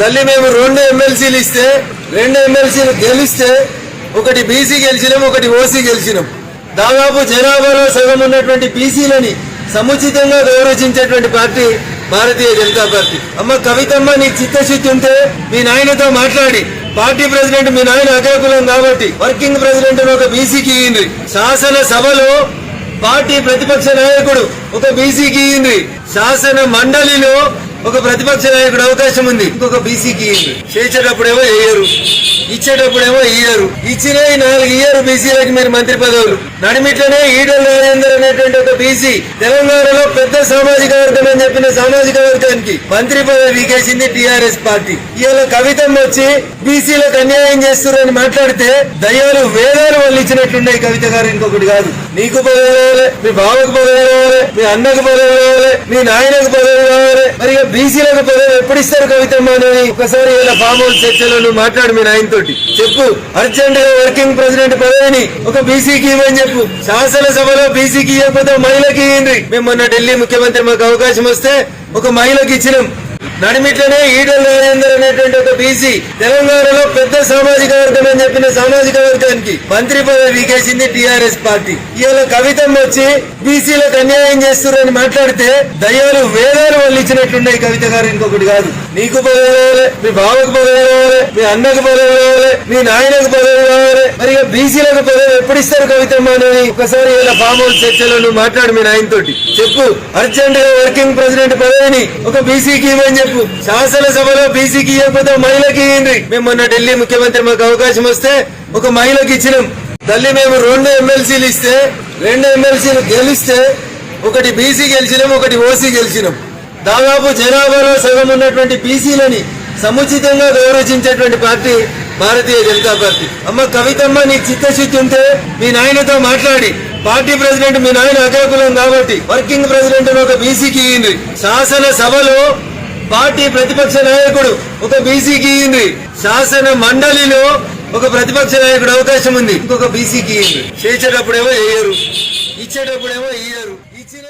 తల్లి మేము రెండు ఎమ్మెల్సీలు ఇస్తే రెండు ఎమ్మెల్సీలు గెలిస్తే ఒకటి బీసీ గెలిచినాం ఒకటి ఓసీ గెలిచినాం. దాదాపు జనాభాలో సగం ఉన్నటువంటి బీసీలని సముచితంగా గౌరవించేటువంటి పార్టీ భారతీయ జనతా పార్టీ. అమ్మ కవితమ్మ నీ చిత్తశుద్ధి ఉంటే మీ నాయనతో మాట్లాడి. పార్టీ ప్రెసిడెంట్ మీ నాయన అగ్రకులం కాబట్టి వర్కింగ్ ప్రెసిడెంట్ ఒక బీసీకి ఇయ్యింది. శాసన సభలో పార్టీ ప్రతిపక్ష నాయకుడు ఒక బీసీకి ఇయ్యింది. శాసన మండలిలో ఒక ప్రతిపక్ష నాయకుడు అవకాశం ఉంది. ఇంకొక బీసీకి చేసేటప్పుడేమో వేయరు ఇచ్చేటప్పుడేమో ఇయ్యరు ఇచ్చిన నాలుగు ఇయ్యరు బీసీలకి మీరు మంత్రి పదవులు. నడిమిట్లనే ఈడల రాజేందర్ అనేటువంటి ఒక బీసీ తెలంగాణలో పెద్ద సామాజిక వర్గం అని చెప్పిన సామాజిక వర్గానికి మంత్రి పదవి వీకేసింది టిఆర్ఎస్ పార్టీ. ఇవాళ కవితం వచ్చి బీసీలకు అన్యాయం చేస్తున్నారని మాట్లాడితే దయ్యాలు వేదాలు వాళ్ళు ఇచ్చినట్లున్నాయి కవిత గారు ఇంకొకటి కాదు. నీకు పదవి కావాలి మీ బావకు పదవి కావాలి మీ అన్నకు పదవి కావాలి మీ నాయనకు పదవి కావాలి. మరి బీసీలకు పదవి ఎప్పుడు ఇస్తారు కవితమ్మ అనేది? ఒకసారి ఇలా ఫామ్ హౌస్ చర్చలో నువ్వు మాట్లాడు మీ నాయన తోటి చెప్పు అర్జెంట్గా వర్కింగ్ ప్రెసిడెంట్ పదవిని ఒక బీసీకి ఇవ్వని చెప్పు. శాసనసభలో బీసీకి ఇవ్వకపోతే మహిళకి ఇవ్వండి మేము మొన్న ఢిల్లీ ముఖ్యమంత్రి మాకు అవకాశం వస్తే ఒక మహిళకి ఇచ్చినాం. నడిమిట్లనే ఈడల రాజేందర్ అనేటువంటి ఒక బీసీ తెలంగాణలో పెద్ద సామాజిక వర్గం అని చెప్పిన సామాజిక వర్గానికి మంత్రి పదవి వీకేసింది టిఆర్ఎస్ పార్టీ. ఇవాళ కవితం వచ్చి బీసీలకు అన్యాయం చేస్తున్నారని మాట్లాడితే దయ్యాలు వేదాలు వాళ్ళు ఇచ్చినట్లున్నాయి కవిత గారు ఇంకొకటి కాదు. నీకు పదవి కావాలి మీ బావకు పదవి కావాలి మీ అన్నకు పదవి కావాలి మీ నాయనకు పదవి కావాలి. మరి బీసీలకు పదవి ఎప్పుడు ఇస్తారు కవితమ్మ అనేది? ఒకసారి ఇలా ఫామ్ హౌస్ చర్చలో నువ్వు మాట్లాడు మీ నాయనతోటి. చెప్పు అర్జెంట్గా వర్కింగ్ ప్రెసిడెంట్ పదవిని ఒక బీసీకి అని చెప్పు? శాసనసభలో బీసీకి ఇవ్వకపోతే మహిళకి ఇవ్వండి మేము మొన్న ఢిల్లీ ముఖ్యమంత్రి మాకు అవకాశం వస్తే ఒక మహిళకి ఇచ్చినాం. తల్లి మేము రెండు ఎమ్మెల్సీలు ఇస్తే రెండు ఎమ్మెల్సీలు గెలిస్తే ఒకటి బీసీ గెలిచినాం ఒకటి ఓసీ గెలిచినాం. దాదాపు జనాభాలో సగం ఉన్నటువంటి బీసీలని సముచితంగా గౌరవించేటువంటి పార్టీ భారతీయ జనతా పార్టీ. అమ్మ కవితమ్మ నీ చిత్తశుద్ధి ఉంటే మీ నాయనతో మాట్లాడి. పార్టీ ప్రెసిడెంట్ మీ నాయన అగ్రకులం కాబట్టి వర్కింగ్ ప్రెసిడెంట్ ఒక బీసీకి ఇయ్యండి. శాసన సభలో పార్టీ ప్రతిపక్ష నాయకుడు ఒక బీసీకి ఇయ్యండి. శాసన మండలిలో ఒక ప్రతిపక్ష నాయకుడు అవకాశం ఉంది. ఇంకొక బీసీకి ఇయ్యండి. చేసేటప్పుడేమో వేయరు ఇచ్చేటప్పుడేమో ఇయ్యరు. ఇచ్చిన